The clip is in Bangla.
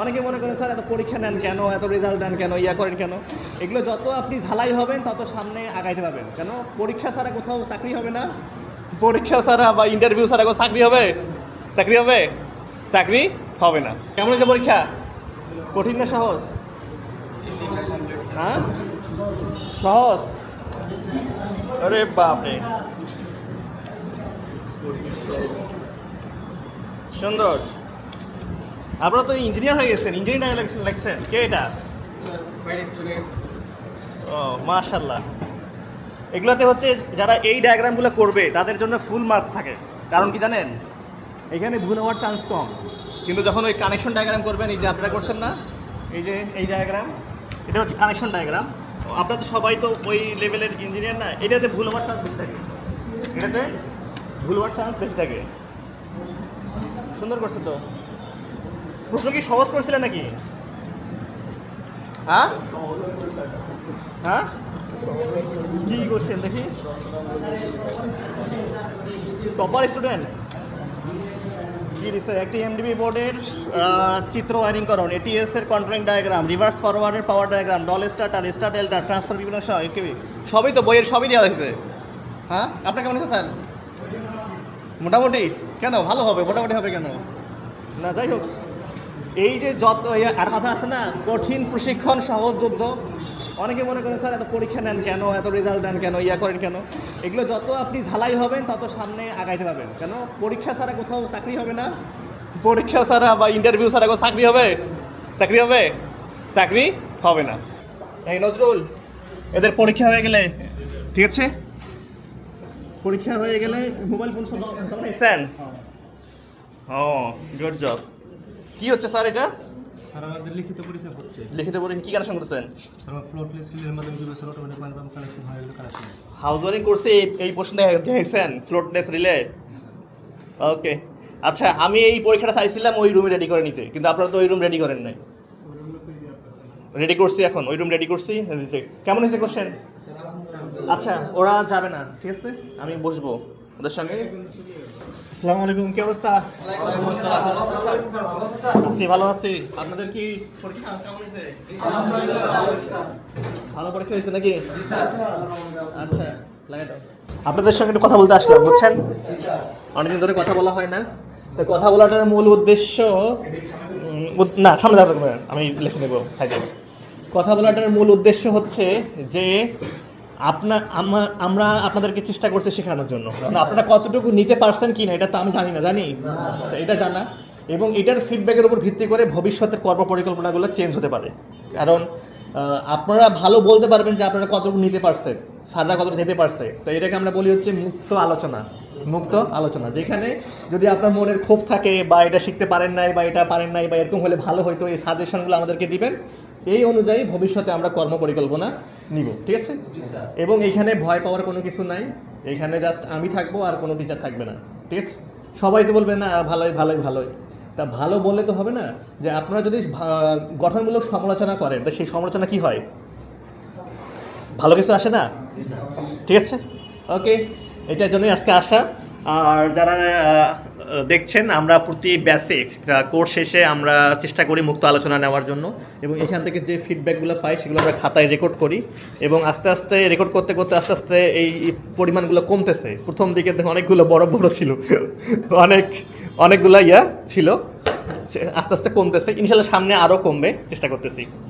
অনেকে মনে করেন স্যার এত পরীক্ষা নেন কেন? এত রেজাল্ট দেন কেন? ইয়া করেন কেন? এগুলো যত আপনি ঝালাই হবেন তত সামনে আগাইতে পারবেন। কেন? পরীক্ষা ছাড়া কোথাও চাকরি হবে না? পরীক্ষা ছাড়া বা ইন্টারভিউ ছাড়া কোনো চাকরি হবে? চাকরি হবে? চাকরি হবে না। কেমন হয়েছে পরীক্ষা? কঠিন না সহজ? হ্যাঁ? সহজ? আরে বাপরে। সুন্দর। আপনারা তো ইঞ্জিনিয়ার হয়ে গেছেন ইঞ্জিনিয়ার লেখছেন কে এটা? ও মাশাল্লাহ এগুলোতে হচ্ছে যারা এই ডায়াগ্রামগুলো করবে তাদের জন্য ফুল মার্কস থাকে। কারণ কি জানেন? এখানে ভুল হওয়ার চান্স কম। কিন্তু যখন ওই কানেকশন ডায়াগ্রাম করবেন এই যে আপনারা করছেন না এই যে এই ডায়াগ্রাম এটা হচ্ছে কানেকশন ডায়াগ্রাম আপনারা তো সবাই তো ওই লেভেলের ইঞ্জিনিয়ার না এটাতে ভুল হওয়ার চান্স বেশি থাকে। এটাতে ভুল হওয়ার চান্স বেশি থাকে। সুন্দর করছে তো? প্রশ্ন কি সহজ করছিলেন নাকি? হ্যাঁ? হ্যাঁ? কি করছেন দেখি। টপার স্টুডেন্ট কি দিচ্ছে একটি এমডিবি বোর্ডের চিত্র ওয়ারিং করুন এটিএস এর controlling diagram reverse ফরওয়ার্ডের power diagram DOL starter star delta transfer বিভিন্ন সবই তো বইয়ের, সবই দেওয়া হয়েছে। হ্যাঁ? আপনার কেমন আছে স্যার? মোটামুটি। কেন? ভালো হবে, মোটামুটি হবে কেন? না, যাই হোক। এই যে যত আর কথা আছে না কঠিন প্রশিক্ষণ সহজ যুদ্ধ। অনেকে মনে করেন স্যার এত পরীক্ষা নেন কেন? এত রেজাল্ট দেন কেন? ইয়া করেন কেন? এগুলো যত আপনি ঝালাই হবেন তত সামনে আগাইতে পারবেন। কেন? পরীক্ষা ছাড়া কোথাও চাকরি হবে না। পরীক্ষা ছাড়া বা ইন্টারভিউ ছাড়া কোনো চাকরি হবে? চাকরি হবে? চাকরি হবে না। এই নজরুল এদের পরীক্ষা হয়ে গেলে ঠিক আছে? পরীক্ষা হয়ে গেলে মোবাইল ফোন সব নিয়েছেন ও গুড জব কি হচ্ছে স্যার এটা? স্যার আমাদের লিখিত পরীক্ষা হচ্ছে লিখিত পরীক্ষা কি কানেকশন করছেন স্যার ফ্লোর প্লেস সিলের মাধ্যমে কীভাবে স্যার অটোমেটিক পানি পাম্প কানেকশন হয়ে কানেকশন হাউস ওয়ারিং করছে এই এই প্রশ্ন দেখেছেন ফ্লোটলেস রিলে ওকে আচ্ছা আমি এই পরীক্ষাটা চাইছিলাম ওই রুমে রেডি করে নিতে কিন্তু আপনারা তো ওই রুম রেডি করেন নাই। রেডি করছি এখন ওই রুম রেডি করছি কেমন হয়েছে কোশ্চেন আচ্ছা ওরা যাবে না ঠিক আছে? আমি বসবো। ওদের সঙ্গে? আসসালামু আলাইকুম কি অবস্থা? আছি ভালো আছি। আপনাদের কি পরীক্ষা কেমন হয়েছে? ভালো পরীক্ষা হয়েছে নাকি? আচ্ছা লাগাই দাও। আপনাদের সঙ্গে একটু কথা বলতে আসলাম বুঝছেন? অনেকদিন ধরে কথা বলা হয় না। তো কথা বলাটার মূল উদ্দেশ্য না সামনে যাবে আমি লিখে নেব সাইডে। কথা বলাটার মূল উদ্দেশ্য হচ্ছে যে আপনার আমা- আমরা আপনাদেরকে চেষ্টা করছি শেখানোর জন্য। আপনারা কতটুকু নিতে পারছেন কি না, এটা তো আমি জানি না, জানি? এটা জানা। এবং এটার ফিডব্যাকের উপর ভিত্তি করে ভবিষ্যতের কর্ম পরিকল্পনাগুলো চেঞ্জ হতে পারে। কারণ আপনারা ভালো বলতে পারবেন যে আপনারা কতটুকু নিতে পারছেন স্যাররা কতটুকু দিতে পারছে। তো এটাকে আমরা বলি হচ্ছে মুক্ত আলোচনা। মুক্ত আলোচনা, যেখানে যদি আপনার মনের ক্ষোভ থাকে বা এটা শিখতে পারেন নাই বা এটা পারেন নাই বা এরকম হলে ভালো হয়তো এই সাজেশনগুলো আমাদেরকে দিবেন। এই অনুযায়ী ভবিষ্যতে আমরা কর্ম পরিকল্পনা নিব, ঠিক আছে? এবং এইখানে ভয় পাওয়ার কোনো কিছু নাই। এখানে জাস্ট আমি থাকব আর কোনো টিচার থাকবে না, ঠিক আছে? সবাই তো বলবে, না, ভালোই ভালোই ভালোই। তা ভালো বললে তো হবে না যে আপনারা যদি গঠনমূলক সমালোচনা করেন, তো সেই সমালোচনা কি হয়? ভালো কিছু আসে না? ঠিক আছে? ওকে এটার জন্যই আজকে আসা। আর যারা দেখছেন, আমরা প্রতি ব্যাসে কোর্স শেষে আমরা চেষ্টা করি মুক্ত আলোচনা নেওয়ার জন্য। এবং এখান থেকে যে ফিডব্যাকগুলো পাই, সেগুলো আমরা খাতায় রেকর্ড করি। এবং আস্তে আস্তে রেকর্ড করতে করতে আস্তে আস্তে এই পরিমাণগুলো কমতেছে। প্রথম দিকে অনেকগুলো বড় বড় ছিল। অনেক, অনেকগুলো ইয়া ছিল। আস্তে আস্তে কমতেছে। ইনশাল্লাহ সামনে আরও কমবে, চেষ্টা করতেছি।